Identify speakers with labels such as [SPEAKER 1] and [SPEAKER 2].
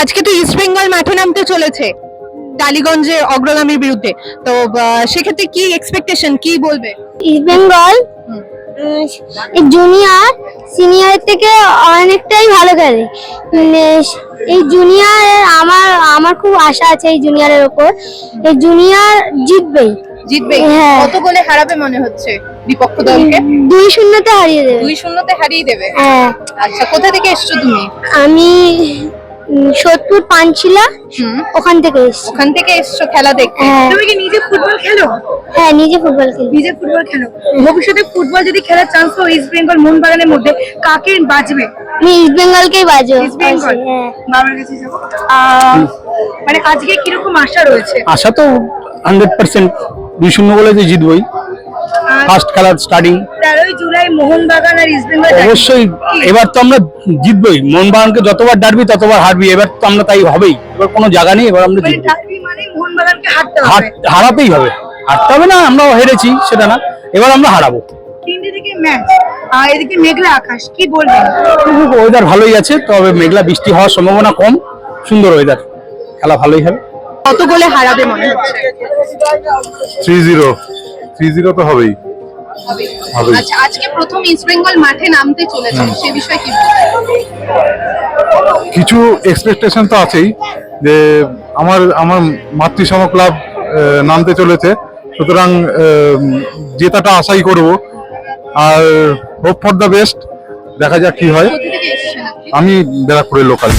[SPEAKER 1] আজকে তো ইস্ট বেঙ্গল মাঠে নামতে চলেছে টালিগঞ্জে অগ্রগামীর বিরুদ্ধে। তো সেক্ষেত্রে কি এক্সপেকটেশন কি বলবে?
[SPEAKER 2] ইস্ট বেঙ্গল। জুনিয়র সিনিয়রের থেকে অনেকটাই ভালো খেলে। উম, এই জুনিয়র আমার আমার খুব আশা আছে এই জুনিয়রের ওপর। এই জুনিয়র জিতবেই
[SPEAKER 1] জিতবে?
[SPEAKER 2] হ্যাঁ।
[SPEAKER 1] কত গোলে হারাবে মনে হচ্ছে বিপক্ষ দলকে?
[SPEAKER 2] দুই শূন্যতে হারিয়ে দেবে।
[SPEAKER 1] দুই শূন্যতে হারিয়ে দেবে?
[SPEAKER 2] হ্যাঁ।
[SPEAKER 1] আচ্ছা কোথা থেকে এসছো তুমি?
[SPEAKER 2] আমি সোদপুর পানছিলা
[SPEAKER 1] হুম।
[SPEAKER 2] ওখান থেকে এসেছি।
[SPEAKER 1] ওখান থেকে এসছো খেলা দেখতে?
[SPEAKER 2] হ্যাঁ।
[SPEAKER 1] তুমি কি নিজে ফুটবল খেলো?
[SPEAKER 2] হ্যাঁ নিজে ফুটবল খেলি।
[SPEAKER 1] নিজে ফুটবল খেলো? ভবিষ্যতে ফুটবল যদি খেলার চান্স পাও ইস্ট বেঙ্গল মোহনবাগানের মধ্যে কাকে বাজবে?
[SPEAKER 2] আমি ইস্ট বেঙ্গলকেই বাজো
[SPEAKER 1] ইস্ট বেঙ্গল
[SPEAKER 2] হ্যাঁ।
[SPEAKER 1] বাবার কাছে যাব। আহ, মানে আজকে কীরকম আশা রয়েছে?
[SPEAKER 3] আশা তো হান্ড্রেড পার্সেন্ট দুই শূন্য বলে যে জিতবই। ফার্স্ট খেলার স্টার্টিং
[SPEAKER 1] তেরোই জুলাই মোহনবাগান আর ইস্টবেঙ্গল
[SPEAKER 3] অবশ্যই এবার তো আমরা জিতবই। মোহনবাগানকে যতবার ডারবি ততবার হারবি। এবার তো আমরা তাই হবেই। এবার কোনো জায়গা নেই এবার আমরা
[SPEAKER 1] মানে
[SPEAKER 3] জিতবো।
[SPEAKER 1] মানে মোহনবাগানকে হারতে হবে।
[SPEAKER 3] হারাতেই হবে। হারতে হবে না আমরাও হেরেছি সেটা না। এবার আমরা হারাবো।
[SPEAKER 1] তিনটে থেকে ম্যাচ। আর এদিকে মেঘলা আকাশ কি বলবেন?
[SPEAKER 3] ওয়েদার ভালোই আছে তবে মেঘলা বৃষ্টি হওয়ার সম্ভাবনা কম। সুন্দর ওয়েদার খেলা ভালোই হবে।
[SPEAKER 1] কত গোলে হারাবে মনে হচ্ছে?
[SPEAKER 4] Three zero. থ্রি জিরো তো হবেই।
[SPEAKER 1] আচ্ছা আজকে প্রথম ইস্ট বেঙ্গল মাঠে নামতে চলেছে সে বিষয়ে কি
[SPEAKER 4] কিছু এক্সপেকটেশন তো আছেই যে আমার আমার মাতৃসম ক্লাব নামতে চলেছে। সুতরাং জেতাটা আশাই করব। আর হোপ ফর দ্য বেস্ট দেখা যাক কি হয়। আমি ব্যারাকপুরের লোকাল